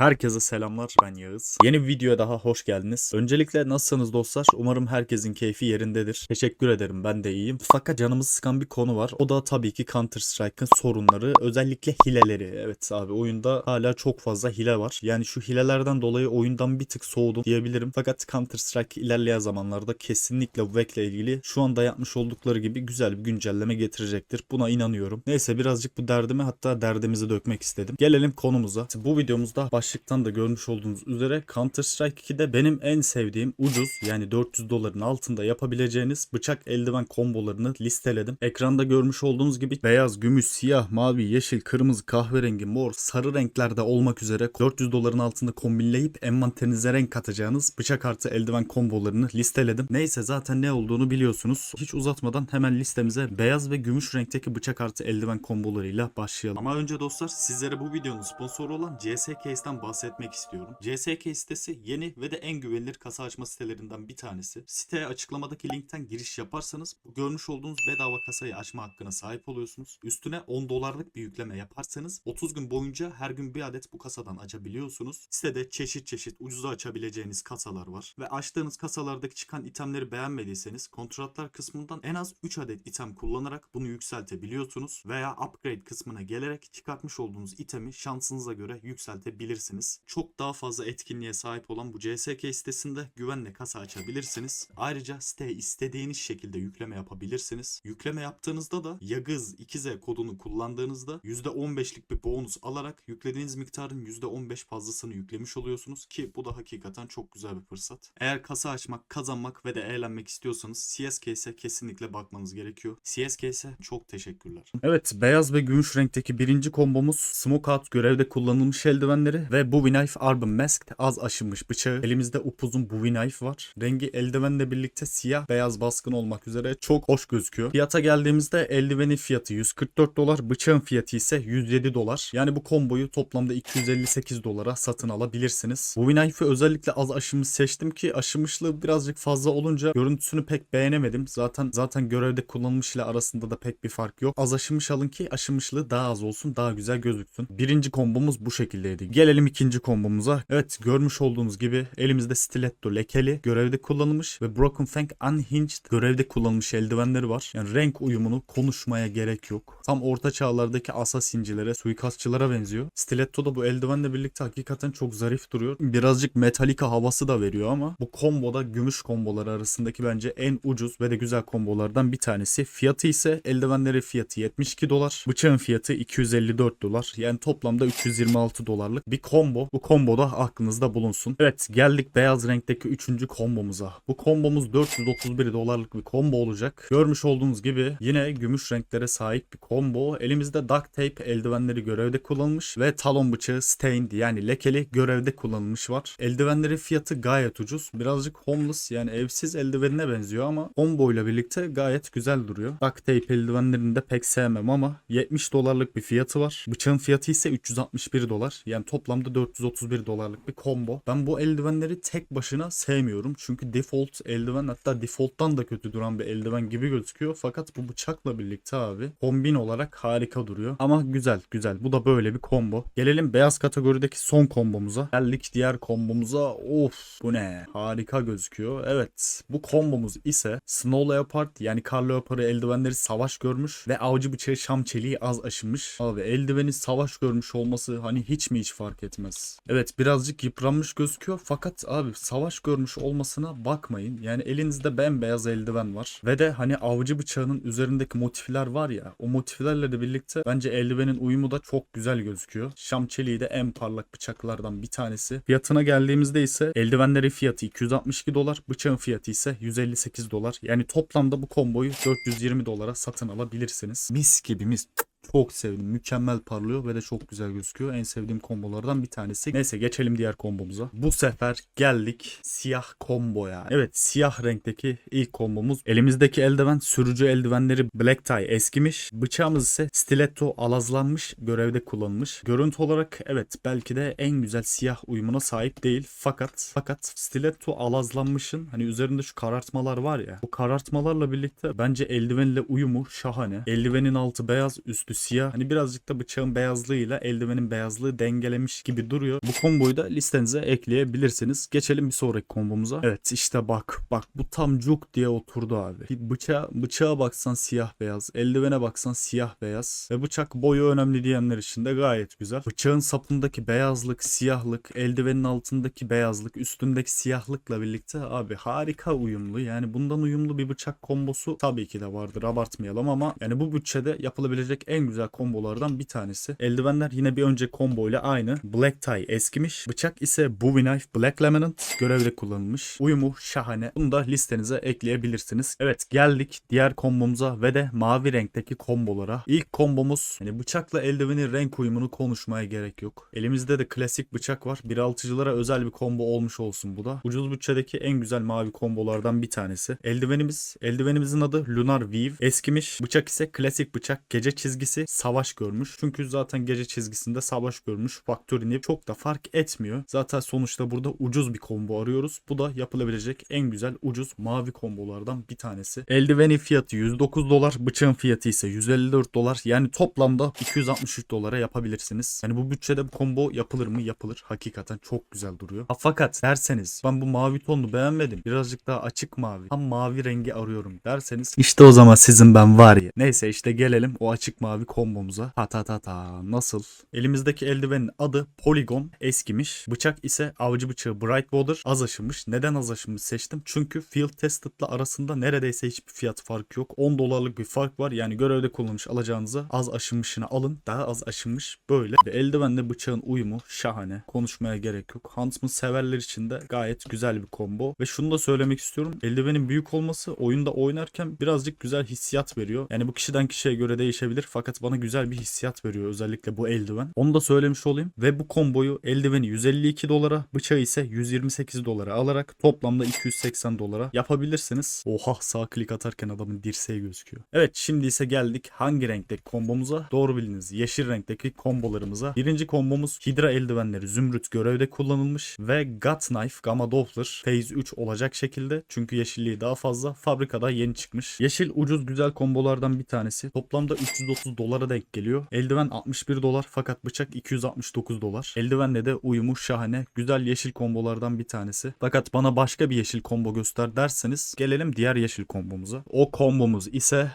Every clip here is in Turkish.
Herkese selamlar ben Yağız. Yeni bir videoya daha hoş geldiniz. Öncelikle nasılsınız dostlar? Umarım herkesin keyfi yerindedir. Teşekkür ederim ben de iyiyim. Fakat canımızı sıkan bir konu var. O da tabii ki Counter Strike'ın sorunları. Özellikle hileleri. Evet abi oyunda hala çok fazla hile var. Yani şu hilelerden dolayı oyundan bir tık soğudum diyebilirim. Fakat Counter Strike ilerleyen zamanlarda kesinlikle ile ilgili şu anda yapmış oldukları gibi güzel bir güncelleme getirecektir. Buna inanıyorum. Neyse birazcık bu derdimi hatta derdimizi dökmek istedim. Gelelim konumuza. Bu videomuzda başlıktan da görmüş olduğunuz üzere Counter Strike 2'de benim en sevdiğim ucuz yani 400 doların altında yapabileceğiniz bıçak eldiven kombolarını listeledim. Ekranda görmüş olduğunuz gibi beyaz, gümüş, siyah, mavi, yeşil, kırmızı, kahverengi, mor, sarı renklerde olmak üzere 400 doların altında kombinleyip envanterinize renk katacağınız bıçak artı eldiven kombolarını listeledim. Neyse zaten ne olduğunu biliyorsunuz. Hiç uzatmadan hemen listemize beyaz ve gümüş renkteki bıçak artı eldiven kombolarıyla başlayalım. Ama önce dostlar sizlere bu videonun sponsoru olan CS Case'den bahsetmek istiyorum. CS Case sitesi yeni ve de en güvenilir kasa açma sitelerinden bir tanesi. Siteye açıklamadaki linkten giriş yaparsanız bu görmüş olduğunuz bedava kasayı açma hakkına sahip oluyorsunuz. Üstüne 10 dolarlık bir yükleme yaparsanız 30 gün boyunca her gün bir adet bu kasadan açabiliyorsunuz. Sitede çeşit çeşit ucuza açabileceğiniz kasalar var. Ve açtığınız kasalardaki çıkan itemleri beğenmediyseniz kontratlar kısmından en az 3 adet item kullanarak bunu yükseltebiliyorsunuz. Veya upgrade kısmına gelerek çıkartmış olduğunuz itemi şansınıza göre yükseltebilirsiniz. Çok daha fazla etkinliğe sahip olan bu CSK sitesinde güvenle kasa açabilirsiniz. Ayrıca siteye istediğiniz şekilde yükleme yapabilirsiniz. Yükleme yaptığınızda da Yagız 2Z kodunu kullandığınızda %15'lik bir bonus alarak yüklediğiniz miktarın %15 fazlasını yüklemiş oluyorsunuz ki bu da hakikaten çok güzel bir fırsat. Eğer kasa açmak, kazanmak ve de eğlenmek istiyorsanız CSKS'e kesinlikle bakmanız gerekiyor. CSKS'e çok teşekkürler. Evet, beyaz ve gümüş renkteki birinci kombomuz Smoke Out görevde kullanılmış eldivenleri ve Bowie Knife Arbor Masked az aşınmış bıçağı. Elimizde upuzun Bowie Knife var. Rengi eldivenle birlikte siyah beyaz baskın olmak üzere çok hoş gözüküyor. Fiyata geldiğimizde eldivenin fiyatı 144 dolar, bıçağın fiyatı ise 107 dolar. Yani bu komboyu toplamda 258 dolara satın alabilirsiniz. Bowie Knife'ı özellikle az aşınmış seçtim ki aşınmışlığı birazcık fazla olunca görüntüsünü pek beğenemedim. Zaten zaten görevde kullanılmış ile arasında da pek bir fark yok. Az aşınmış alın ki aşınmışlığı daha az olsun, daha güzel gözüksün. Birinci kombomuz bu şekildeydi. Gelelim ikinci kombomuza. Evet görmüş olduğunuz gibi elimizde stiletto lekeli görevde kullanılmış ve Broken Fang Unhinged görevde kullanılmış eldivenleri var. Yani renk uyumunu konuşmaya gerek yok. Tam orta çağlardaki asasincilere, suikastçılara benziyor. Stiletto da bu eldivenle birlikte hakikaten çok zarif duruyor. Birazcık metalika havası da veriyor ama bu komboda gümüş komboları arasındaki bence en ucuz ve de güzel kombolardan bir tanesi. Fiyatı ise eldivenleri fiyatı 72 dolar. Bıçağın fiyatı 254 dolar. Yani toplamda 326 dolarlık bir combo. Bu combo da aklınızda bulunsun. Evet geldik beyaz renkteki 3. kombomuza. Bu kombomuz 431 dolarlık bir combo olacak. Görmüş olduğunuz gibi yine gümüş renklere sahip bir combo. Elimizde duct tape eldivenleri görevde kullanılmış ve talon bıçağı stained yani lekeli görevde kullanılmış var. Eldivenlerin fiyatı gayet ucuz. Birazcık homeless yani evsiz eldivenine benziyor ama combo ile birlikte gayet güzel duruyor. Duct tape eldivenlerini de pek sevmem ama 70 dolarlık bir fiyatı var. Bıçağın fiyatı ise 361 dolar. Yani toplamda 431 dolarlık bir combo. Ben bu eldivenleri tek başına sevmiyorum. Çünkü default eldiven hatta default'tan da kötü duran bir eldiven gibi gözüküyor. Fakat bu bıçakla birlikte abi kombin olarak harika duruyor. Ama güzel güzel. Bu da böyle bir combo. Gelelim beyaz kategorideki son kombomuza. Geldik diğer kombomuza. Of bu ne? Harika gözüküyor. Evet bu kombomuz ise Snow Leopard yani kar leoparı eldivenleri savaş görmüş ve avcı bıçağı şam çeliği az aşınmış. Abi eldiveni savaş görmüş olması hani hiç mi hiç fark etmez. Evet birazcık yıpranmış gözüküyor fakat abi savaş görmüş olmasına bakmayın. Yani elinizde bembeyaz eldiven var ve de hani avcı bıçağının üzerindeki motifler var ya o motiflerle de birlikte bence eldivenin uyumu da çok güzel gözüküyor. Şam çeliği de en parlak bıçaklardan bir tanesi. Fiyatına geldiğimizde ise eldivenleri fiyatı 262 dolar, bıçağın fiyatı ise 158 dolar. Yani toplamda bu komboyu 420 dolara satın alabilirsiniz. Mis gibi mis. Çok sevdim. Mükemmel parlıyor ve de çok güzel gözüküyor. En sevdiğim kombolardan bir tanesi. Neyse geçelim diğer kombomuza. Bu sefer geldik siyah komboya. Evet siyah renkteki ilk kombomuz. Elimizdeki eldiven sürücü eldivenleri Black Tie eskimiş. Bıçağımız ise stiletto alazlanmış görevde kullanılmış. Görüntü olarak evet belki de en güzel siyah uyumuna sahip değil. Fakat fakat stiletto alazlanmışın hani üzerinde şu karartmalar var ya. Bu karartmalarla birlikte bence eldivenle uyumu şahane. Eldivenin altı beyaz üstü üstü siyah. Hani birazcık da bıçağın beyazlığıyla eldivenin beyazlığı dengelemiş gibi duruyor. Bu komboyu da listenize ekleyebilirsiniz. Geçelim bir sonraki kombomuza. Evet işte bak bak bu tam cuk diye oturdu abi. Bıçağa, bıçağa baksan siyah beyaz. Eldivene baksan siyah beyaz. Ve bıçak boyu önemli diyenler için de gayet güzel. Bıçağın sapındaki beyazlık, siyahlık, eldivenin altındaki beyazlık, üstündeki siyahlıkla birlikte abi harika uyumlu. Yani bundan uyumlu bir bıçak kombosu tabii ki de vardır abartmayalım ama yani bu bütçede yapılabilecek en güzel kombolardan bir tanesi. Eldivenler yine bir önceki kombo ile aynı. Black Tie eskimiş. Bıçak ise Bowie Knife Black Laminate görevde kullanılmış. Uyumu şahane. Bunu da listenize ekleyebilirsiniz. Evet geldik diğer kombomuza ve de mavi renkteki kombolara. İlk kombomuz hani bıçakla eldivenin renk uyumunu konuşmaya gerek yok. Elimizde de klasik bıçak var. 1.6'cılara özel bir combo olmuş olsun bu da. Ucuz bütçedeki en güzel mavi kombolardan bir tanesi. Eldivenimiz, eldivenimizin adı Lunar Weave. Eskimiş. Bıçak ise klasik bıçak. Gece çizgisi savaş görmüş. Çünkü zaten gece çizgisinde savaş görmüş. Factory çok da fark etmiyor. Zaten sonuçta burada ucuz bir combo arıyoruz. Bu da yapılabilecek en güzel ucuz mavi kombolardan bir tanesi. Eldiveni fiyatı 109 dolar. Bıçağın fiyatı ise 154 dolar. Yani toplamda 263 dolara yapabilirsiniz. Yani bu bütçede bu combo yapılır mı? Yapılır. Hakikaten çok güzel duruyor. Ha, fakat derseniz ben bu mavi tonunu beğenmedim. Birazcık daha açık mavi. Tam mavi rengi arıyorum derseniz işte o zaman sizin ben var ya. Neyse işte gelelim o açık mavi kombomuza. Ta ta ta ta. Nasıl? Elimizdeki eldivenin adı Polygon. Eskimiş. Bıçak ise avcı bıçağı Brightwater. Az aşınmış. Neden az aşınmış seçtim? Çünkü Field Tested'la arasında neredeyse hiçbir fiyat farkı yok. 10 dolarlık bir fark var. Yani görevde kullanmış alacağınıza az aşınmışını alın. Daha az aşınmış böyle. Ve eldivenle bıçağın uyumu şahane. Konuşmaya gerek yok. Huntsman severler için de gayet güzel bir combo. Ve şunu da söylemek istiyorum. Eldivenin büyük olması oyunda oynarken birazcık güzel hissiyat veriyor. Yani bu kişiden kişiye göre değişebilir. Fakat bana güzel bir hissiyat veriyor özellikle bu eldiven. Onu da söylemiş olayım. Ve bu komboyu eldiveni 152 dolara, bıçağı ise 128 dolara alarak toplamda 280 dolara yapabilirsiniz. Oha sağ klik atarken adamın dirseği gözüküyor. Evet şimdi ise geldik hangi renkteki kombomuza? Doğru biliniz yeşil renkteki kombolarımıza. Birinci kombomuz Hydra eldivenleri zümrüt görevde kullanılmış ve Gut Knife Gamma Doppler Phase 3 olacak şekilde çünkü yeşilliği daha fazla fabrikada yeni çıkmış. Yeşil ucuz güzel kombolardan bir tanesi. Toplamda 330 dolara denk geliyor. Eldiven 61 dolar fakat bıçak 269 dolar. Eldivenle de uyumu şahane. Güzel yeşil kombolardan bir tanesi. Fakat bana başka bir yeşil combo göster derseniz gelelim diğer yeşil kombomuza. O kombomuz ise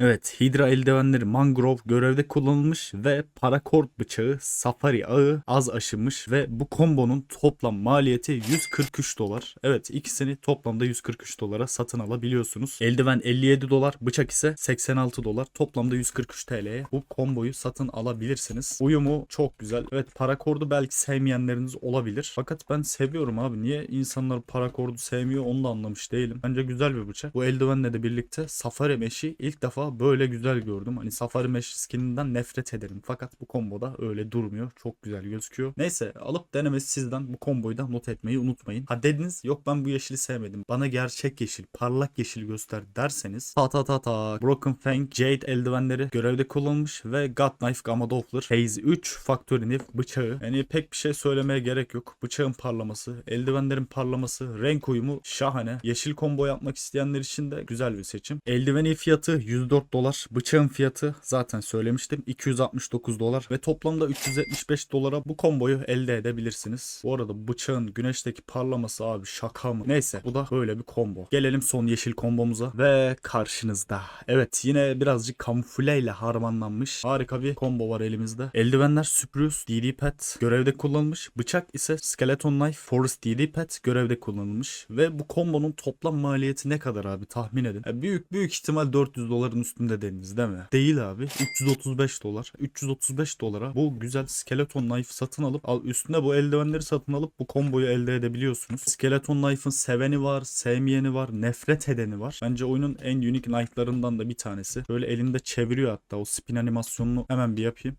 Evet, Hydra eldivenleri mangrove görevde kullanılmış ve parakort bıçağı safari ağı az aşınmış ve bu kombonun toplam maliyeti 143 dolar. Evet, ikisini toplamda 143 dolara satın alabiliyorsunuz. Eldiven 57 dolar, bıçak ise 86 dolar. Toplamda 143 TL'ye bu komboyu satın alabilirsiniz. Uyumu çok güzel. Evet, parakordu belki sevmeyenleriniz olabilir. Fakat ben seviyorum abi. Niye insanlar parakordu sevmiyor onu da anlamış değilim. Bence güzel bir bıçak. Bu eldivenle de birlikte safari meşi ilk defa böyle güzel gördüm. Hani Safari Mesh skininden nefret ederim. Fakat bu komboda öyle durmuyor. Çok güzel gözüküyor. Neyse alıp denemesi sizden bu komboyu da not etmeyi unutmayın. Ha dediniz yok ben bu yeşili sevmedim. Bana gerçek yeşil, parlak yeşil göster derseniz ta ta ta ta Broken Fang Jade eldivenleri görevde kullanılmış ve God Knife Gamma Doppler Phase 3 Factory Knife bıçağı. Yani pek bir şey söylemeye gerek yok. Bıçağın parlaması, eldivenlerin parlaması, renk uyumu şahane. Yeşil combo yapmak isteyenler için de güzel bir seçim. Eldiveni fiyatı 104 dolar. Bıçağın fiyatı zaten söylemiştim 269 dolar ve toplamda 375 dolara bu komboyu elde edebilirsiniz. Bu arada bıçağın güneşteki parlaması abi şaka mı? Neyse bu da böyle bir combo. Gelelim son yeşil kombomuza ve karşınızda. Evet yine birazcık kamufleyle harmanlanmış harika bir combo var elimizde. Eldivenler Spruce DD Pet görevde kullanılmış. Bıçak ise Skeleton Knife Forest DD Pet görevde kullanılmış ve bu kombonun toplam maliyeti ne kadar abi tahmin edin. E, büyük büyük ihtimal 400 doların üstünde dediniz değil mi? Değil abi. 335 dolar. 335 dolara bu güzel skeleton knife satın alıp al üstüne bu eldivenleri satın alıp bu komboyu elde edebiliyorsunuz. Skeleton knife'ın seveni var, sevmeyeni var, nefret edeni var. Bence oyunun en unique knife'larından da bir tanesi. Böyle elinde çeviriyor hatta o spin animasyonunu hemen bir yapayım.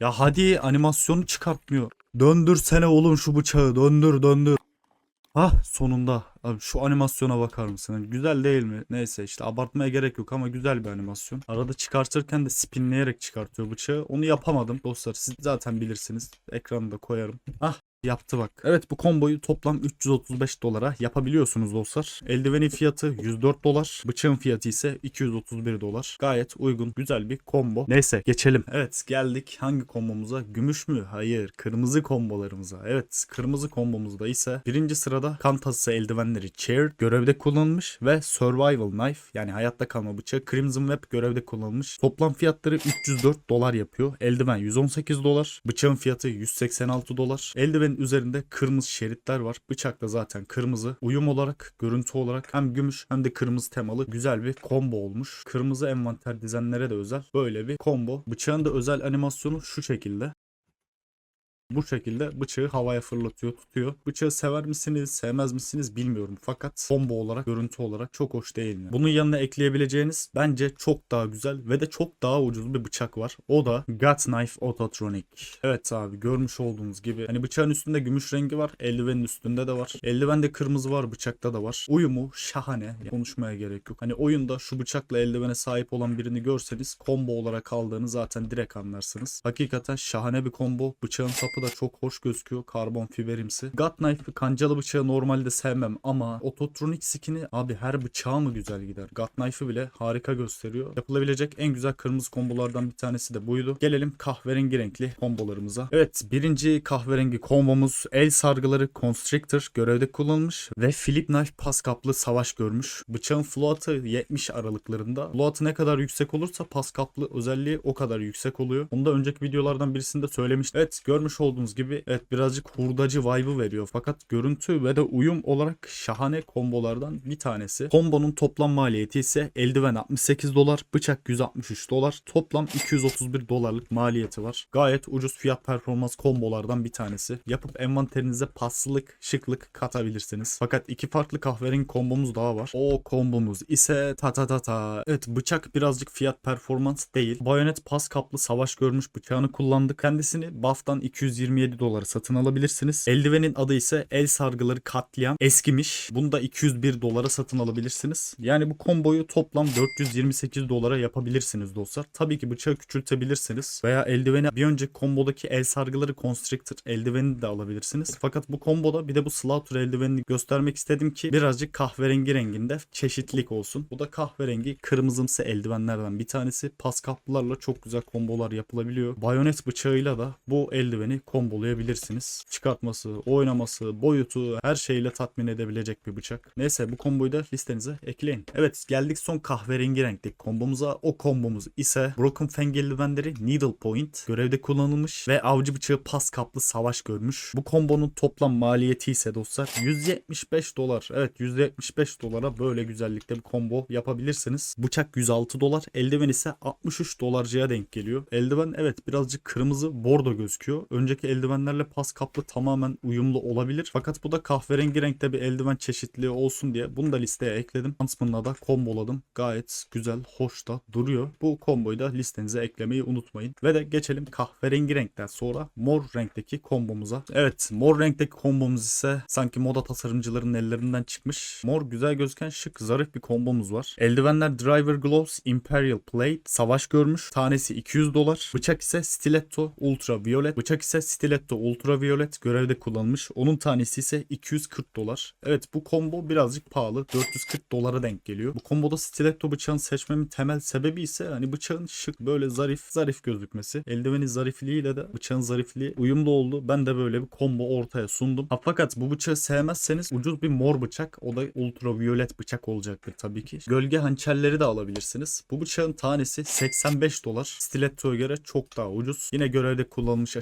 Ya hadi animasyonu çıkartmıyor. Döndürsene oğlum şu bıçağı. Döndür döndür. Ah sonunda. Abi şu animasyona bakar mısın? Hani Güzel değil mi? Neyse işte abartmaya gerek yok ama güzel bir animasyon. Arada çıkartırken de spinleyerek çıkartıyor bıçağı. Onu yapamadım dostlar. Siz zaten bilirsiniz. Ekranı da koyarım. Ah Yaptı bak. Evet bu komboyu toplam 335 dolara yapabiliyorsunuz dostlar. Eldivenin fiyatı 104 dolar. Bıçağın fiyatı ise 231 dolar. Gayet uygun. Güzel bir combo. Neyse geçelim. Evet geldik hangi kombomuza? Gümüş mü? Hayır. Kırmızı kombolarımıza. Evet kırmızı kombomuzda ise birinci sırada kan tasısı eldivenleri Chair görevde kullanılmış ve Survival Knife yani hayatta kalma bıçağı Crimson Web görevde kullanılmış. Toplam fiyatları 304 dolar yapıyor. Eldiven 118 dolar. Bıçağın fiyatı 186 dolar. Eldivenin üzerinde kırmızı şeritler var. Bıçak da zaten kırmızı. Uyum olarak, görüntü olarak hem gümüş hem de kırmızı temalı güzel bir combo olmuş. Kırmızı envanter dizenlere de özel böyle bir combo. Bıçağın da özel animasyonu şu şekilde. Bu şekilde bıçağı havaya fırlatıyor, tutuyor. Bıçağı sever misiniz, sevmez misiniz bilmiyorum. Fakat combo olarak, görüntü olarak çok hoş değil mi? Bunun yanına ekleyebileceğiniz bence çok daha güzel ve de çok daha ucuz bir bıçak var. O da God Knife Autotronic. Evet abi görmüş olduğunuz gibi. Hani bıçağın üstünde gümüş rengi var. Eldivenin üstünde de var. Eldivende kırmızı var, bıçakta da var. Uyumu şahane. Yani konuşmaya gerek yok. Hani oyunda şu bıçakla eldivene sahip olan birini görseniz combo olarak aldığını zaten direkt anlarsınız. Hakikaten şahane bir combo. Bıçağın sapı da çok hoş gözüküyor. Karbon fiberimsi. God Knife kancalı bıçağı normalde sevmem ama Autotronic skin'i abi her bıçağı mı güzel gider. God Knife'ı bile harika gösteriyor. Yapılabilecek en güzel kırmızı kombolardan bir tanesi de buydu. Gelelim kahverengi renkli kombolarımıza. Evet birinci kahverengi kombomuz el sargıları Constrictor görevde kullanılmış ve Philip Knife pas kaplı savaş görmüş. Bıçağın float'ı 70 aralıklarında. Float'ı ne kadar yüksek olursa pas kaplı özelliği o kadar yüksek oluyor. Bunu da önceki videolardan birisinde söylemiştim. Evet görmüş olduğunuz gibi evet birazcık hurdacı vibe'ı veriyor. Fakat görüntü ve de uyum olarak şahane kombolardan bir tanesi. Kombonun toplam maliyeti ise eldiven 68 dolar, bıçak 163 dolar. Toplam 231 dolarlık maliyeti var. Gayet ucuz fiyat performans kombolardan bir tanesi. Yapıp envanterinize paslılık, şıklık katabilirsiniz. Fakat iki farklı kahverengi kombomuz daha var. O kombomuz ise ta ta ta ta. Evet bıçak birazcık fiyat performans değil. Bayonet pas kaplı savaş görmüş bıçağını kullandık. Kendisini buff'tan 227 dolara satın alabilirsiniz. Eldivenin adı ise el sargıları katliam eskimiş. Bunu da 201 dolara satın alabilirsiniz. Yani bu komboyu toplam 428 dolara yapabilirsiniz dostlar. Tabii ki bıçağı küçültebilirsiniz veya eldiveni bir önceki kombodaki el sargıları constrictor eldiveni de alabilirsiniz. Fakat bu komboda bir de bu slaughter eldivenini göstermek istedim ki birazcık kahverengi renginde çeşitlilik olsun. Bu da kahverengi kırmızımsı eldivenlerden bir tanesi. Pas kaplılarla çok güzel kombolar yapılabiliyor. Bayonet bıçağıyla da bu eldiveni kombolayabilirsiniz. Çıkartması, oynaması, boyutu her şeyle tatmin edebilecek bir bıçak. Neyse bu komboyu da listenize ekleyin. Evet geldik son kahverengi renkteki kombomuza. O kombomuz ise Broken Fang eldivenleri Needle Point görevde kullanılmış ve avcı bıçağı pas kaplı savaş görmüş. Bu kombonun toplam maliyeti ise dostlar 175 dolar. Evet 175 dolara böyle güzellikte bir combo yapabilirsiniz. Bıçak 106 dolar. Eldiven ise 63 dolarcıya denk geliyor. Eldiven evet birazcık kırmızı bordo gözüküyor. Önceki eldivenlerle pas kaplı tamamen uyumlu olabilir. Fakat bu da kahverengi renkte bir eldiven çeşitliliği olsun diye bunu da listeye ekledim. Huntsman'la da komboladım. Gayet güzel, hoş da duruyor. Bu komboyu da listenize eklemeyi unutmayın. Ve de geçelim kahverengi renkten sonra mor renkteki kombomuza. Evet mor renkteki kombomuz ise sanki moda tasarımcıların ellerinden çıkmış. Mor güzel gözüken şık zarif bir kombomuz var. Eldivenler Driver Gloves Imperial Plate savaş görmüş. Tanesi 200 dolar. Bıçak ise Stiletto Ultra Violet. Bıçak ise Stiletto Ultra Violet görevde kullanılmış. Onun tanesi ise 240 dolar. Evet bu combo birazcık pahalı. 440 dolara denk geliyor. Bu komboda Stiletto bıçağını seçmemin temel sebebi ise hani bıçağın şık böyle zarif zarif gözükmesi. Eldivenin zarifliğiyle de bıçağın zarifliği uyumlu oldu. Ben de böyle bir combo ortaya sundum. Ha, fakat bu bıçağı sevmezseniz ucuz bir mor bıçak. O da ultraviolet bıçak olacaktır tabii ki. Gölge hançerleri de alabilirsiniz. Bu bıçağın tanesi 85 dolar. Stiletto'ya göre çok daha ucuz. Yine görevde kullanılmış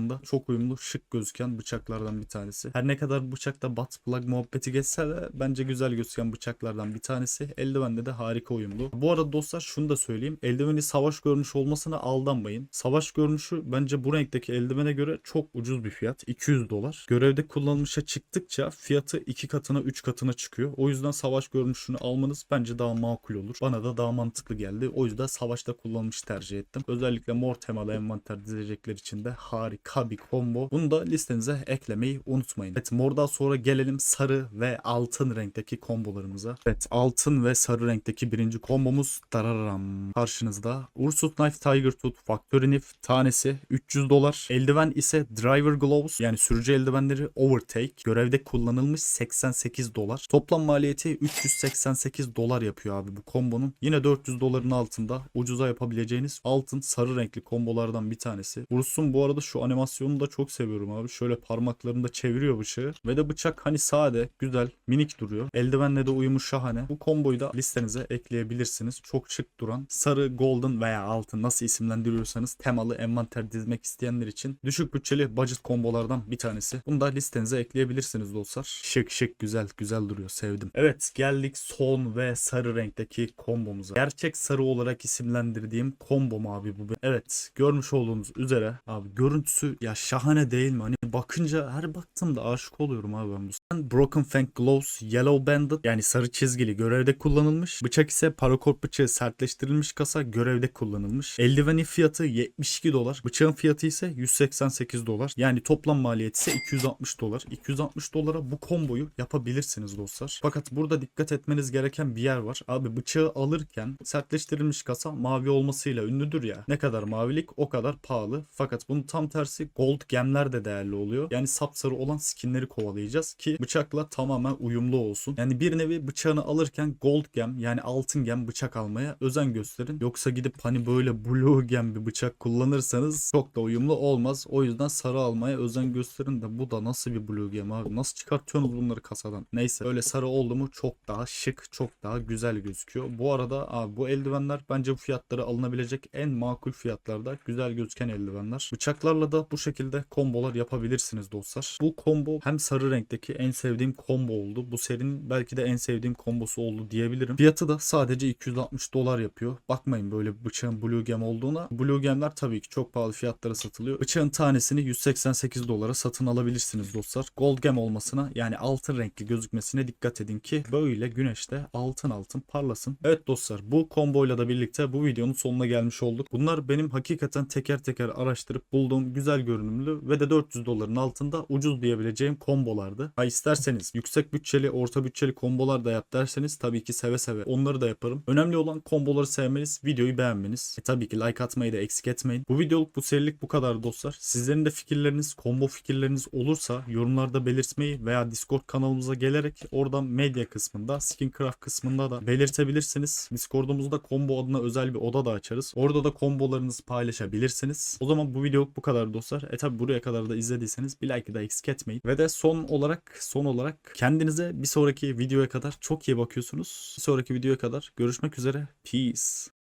aşınmışlığında çok uyumlu şık gözüken bıçaklardan bir tanesi. Her ne kadar bıçakta butt plug muhabbeti geçse de bence güzel gözüken bıçaklardan bir tanesi. Eldivende de harika uyumlu. Bu arada dostlar şunu da söyleyeyim. Eldiveni savaş görmüş olmasına aldanmayın. Savaş görmüşü bence bu renkteki eldivene göre çok ucuz bir fiyat. 200 dolar. Görevde kullanılmışa çıktıkça fiyatı 2 katına 3 katına çıkıyor. O yüzden savaş görmüşünü almanız bence daha makul olur. Bana da daha mantıklı geldi. O yüzden savaşta kullanılmış tercih ettim. Özellikle mor temalı envanter dizecekler için de harika bir combo. Bunu da listenize eklemeyi unutmayın. Evet mordan sonra gelelim sarı ve altın renkteki kombolarımıza. Evet altın ve sarı renkteki birinci kombomuz dararam karşınızda. Ursus Knife Tiger Tooth Factory Knife tanesi 300 dolar. Eldiven ise Driver Gloves yani sürücü eldivenleri Overtake. Görevde kullanılmış 88 dolar. Toplam maliyeti 388 dolar yapıyor abi bu kombonun. Yine 400 doların altında ucuza yapabileceğiniz altın sarı renkli kombolardan bir tanesi. Urus'un bu arada şu animasyonunu da çok seviyorum abi. Şöyle parmaklarında çeviriyor bıçağı. Ve de bıçak hani sade, güzel, minik duruyor. Eldivenle de uyumu şahane. Bu komboyu da listenize ekleyebilirsiniz. Çok şık duran sarı, golden veya altın nasıl isimlendiriyorsanız temalı envanter dizmek isteyenler için düşük bütçeli budget kombolardan bir tanesi. Bunu da listenize ekleyebilirsiniz dostlar. Şık şık güzel güzel duruyor sevdim. Evet geldik son ve sarı renkteki kombomuza. Gerçek sarı olarak isimlendirdiğim kombom abi bu. Evet görmüş olduğunuz üzere abi görüntüsü ya şahane değil mi? Hani bakınca her baktığımda aşık oluyorum abi ben bu. Broken Fang Gloves Yellow Banded yani sarı çizgili görevde kullanılmış. Bıçak ise paracord bıçağı sertleştirilmiş kasa görevde kullanılmış. Eldivenin fiyatı 72 dolar. Bıçağın fiyatı ise 188 dolar. Yani toplam maliyeti ise 260 dolar. 260 dolara bu komboyu yapabilirsiniz dostlar. Fakat burada dikkat etmeniz gereken bir yer var. Abi bıçağı alırken sertleştirilmiş kasa mavi olmasıyla ünlüdür ya. Ne kadar mavilik o kadar pahalı. Fakat bunun tam tersi gold gemler de değerli oluyor. Yani sapsarı olan skinleri kovalayacağız ki bıçakla tamamen uyumlu olsun. Yani bir nevi bıçağını alırken gold gem yani altın gem bıçak almaya özen gösterin. Yoksa gidip hani böyle blue gem bir bıçak kullanırsanız çok da uyumlu olmaz. O yüzden sarı almaya özen gösterin de bu da nasıl bir blue gem abi? Nasıl çıkartıyorsunuz bunları kasadan? Neyse öyle sarı oldu mu çok daha şık, çok daha güzel gözüküyor. Bu arada abi bu eldivenler bence bu fiyatları alınabilecek en makul fiyatlarda güzel gözüken eldivenler. Bıçaklarla da bu şekilde kombolar yapabilirsiniz dostlar. Bu combo hem sarı renkteki en sevdiğim combo oldu. Bu serinin belki de en sevdiğim kombosu oldu diyebilirim. Fiyatı da sadece 260 dolar yapıyor. Bakmayın böyle bıçağın blue gem olduğuna. Blue gemler tabii ki çok pahalı fiyatlara satılıyor. Bıçağın tanesini 188 dolara satın alabilirsiniz dostlar. Gold gem olmasına yani altın renkli gözükmesine dikkat edin ki böyle güneşte altın altın parlasın. Evet dostlar bu komboyla da birlikte bu videonun sonuna gelmiş olduk. Bunlar benim hakikaten teker teker araştırıp bulduğum güzel görünümlü ve de 400 doların altında ucuz diyebileceğim kombolardı. Ha isterseniz yüksek bütçeli, orta bütçeli kombolar da yap derseniz tabii ki seve seve onları da yaparım. Önemli olan komboları sevmeniz, videoyu beğenmeniz. E tabii ki like atmayı da eksik etmeyin. Bu videoluk bu serilik bu kadar dostlar. Sizlerin de fikirleriniz, kombo fikirleriniz olursa yorumlarda belirtmeyi veya Discord kanalımıza gelerek oradan medya kısmında, Skincraft kısmında da belirtebilirsiniz. Discord'umuzda combo adına özel bir oda da açarız. Orada da kombolarınızı paylaşabilirsiniz. O zaman bu videoluk bu kadar dostlar. E tabi buraya kadar da izlediyseniz bir like da eksik etmeyin. Ve de son olarak son olarak kendinize bir sonraki videoya kadar çok iyi bakıyorsunuz. Bir sonraki videoya kadar görüşmek üzere. Peace.